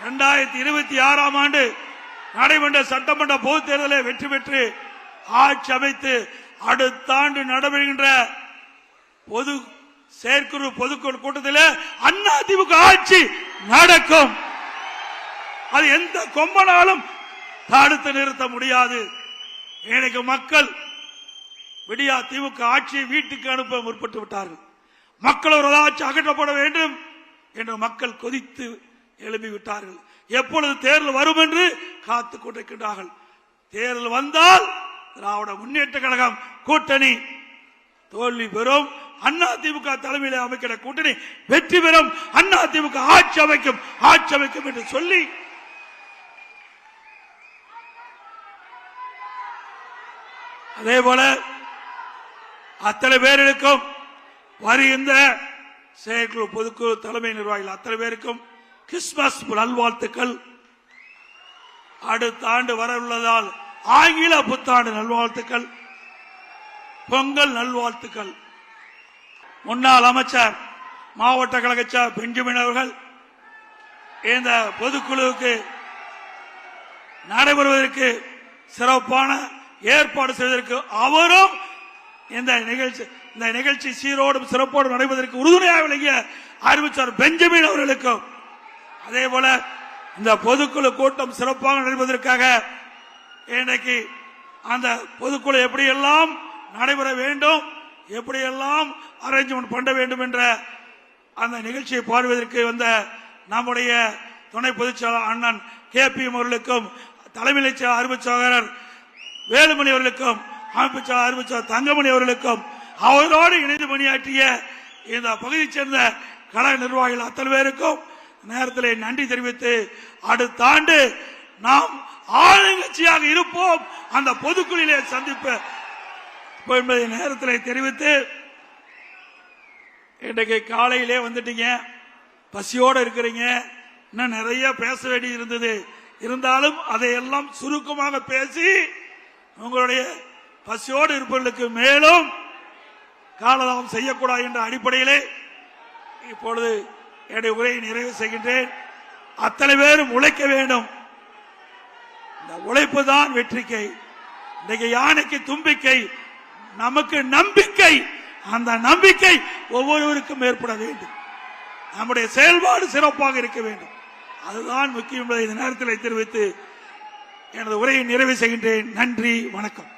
இரண்டாயிரத்தி இருபத்தி ஆறாம் ஆண்டு நடைபெற்ற சட்டமன்ற பொது தேர்தலை வெற்றி பெற்று ஆட்சி அமைத்து அடுத்த ஆண்டு நடைபெறுகின்ற பொது செயற்குழு பொதுக்குழு கூட்டத்தில் அண்ணா திமுக ஆட்சி நடக்கும். அது எந்த கொம்பனாலும் தடுத்து நிறுத்த முடியாது. எனக்கு மக்கள் விடியா திமுக ஆட்சியை வீட்டுக்கு அனுப்ப முற்பட்டு விட்டார்கள். மக்கள் ஒரு ஆட்சி அகற்றப்பட வேண்டும் என்று மக்கள் கொதித்து எழுப்பிவிட்டார்கள் எப்பொழுது தேர்தல் வரும் என்று காத்துக் கொண்டிருக்கின்றார்கள். தேர்தல் வந்தால் திராவிட முன்னேற்ற கழகம் கூட்டணி தோல்வி பெறும். அண்ணா திமுக தலைமையில் அமைக்கிற கூட்டணி வெற்றி பெறும். அண்ணா திமுக ஆட்சி அமைக்கும் ஆட்சி அமைக்கும் என்று சொல்லி அதே போல அத்தனை பேர்களுக்கும் வருகின்ற செயற்குழு பொதுக்குழு தலைமை நிர்வாகிகள் அத்தனை பேருக்கும் கிறிஸ்துமஸ் நல்வாழ்த்துக்கள். அடுத்த ஆண்டு வர உள்ளதால் ஆங்கில புத்தாண்டு நல்வாழ்த்துக்கள். பொங்கல் நல்வாழ்த்துக்கள். முன்னாள் அமைச்சர் மாவட்ட கழகச்சார் பெஞ்சமின் அவர்கள் இந்த பொதுக்குழுவுக்கு நடைபெறுவதற்கு சிறப்பான ஏற்பாடு செய்வதற்கு அவரும் இந்த நிகழ்ச்சி இந்த நிகழ்ச்சி சீரோடும் சிறப்போடும் நடைபெறுவதற்கு உறுதுணையாக விளங்கிய அறிவிச்சார் பெஞ்சமின் அவர்களுக்கும் அதே போல இந்த பொதுக்குழு கூட்டம் சிறப்பாக நடைபெறுவதற்காக இன்னைக்கு அந்த பொதுக்குழு எப்படியெல்லாம் நடைபெற வேண்டும் எப்படியெல்லாம் அரேஞ்ச்மெண்ட் பண்ண வேண்டும் என்ற அந்த நிகழ்ச்சியை பார்வதற்கு வந்த நம்முடைய துணை பொதுச்செயலாளர் அண்ணன் கே பி அவர்களுக்கும் தலைமை அறிவிச்சாளர் வேலுமணி அவர்களுக்கும் அமைச்சர் அறிவிச்சார் தங்கமணி அவர்களுக்கும் அவரோடு இணைந்து பணியாற்றிய இந்த பகுதியை சேர்ந்த கழக நிர்வாகிகள் அத்தனை பேருக்கும் நேரத்தில் நன்றி தெரிவித்து அடுத்த ஆண்டு நாம் ஆளுங்கட்சியாக இருப்போம். அந்த பொதுக்குழுவிலே சந்திப்பு என்பதை நேரத்தில் தெரிவித்து இன்றைக்கு காலையிலே வந்துட்டீங்க. பசியோடு இருக்கிறீங்க. இன்னும் நிறைய பேச வேண்டி இருந்தது. இருந்தாலும் அதையெல்லாம் சுருக்கமாக பேசி உங்களுடைய பசியோடு இருப்பவர்களுக்கு மேலும் காலதாமம் செய்யக்கூடாது என்ற அடிப்படையிலே இப்பொழுது என்னுடைய உரையை நிறைவு செய்கின்றேன். அத்தனை பேரும் உழைக்க வேண்டும். இந்த உழைப்பு தான் வெற்றிக்கை. இன்றைக்கு யானைக்கு தும்பிக்கை நமக்கு நம்பிக்கை. அந்த நம்பிக்கை ஒவ்வொருவருக்கும் ஏற்பட வேண்டும். நம்முடைய செயல்பாடு சிறப்பாக இருக்க வேண்டும். அதுதான் முக்கியம் என்பதை இந்த நேரத்தில் தெரிவித்து எனது உரையை நிறைவு செய்கின்றேன். நன்றி வணக்கம்.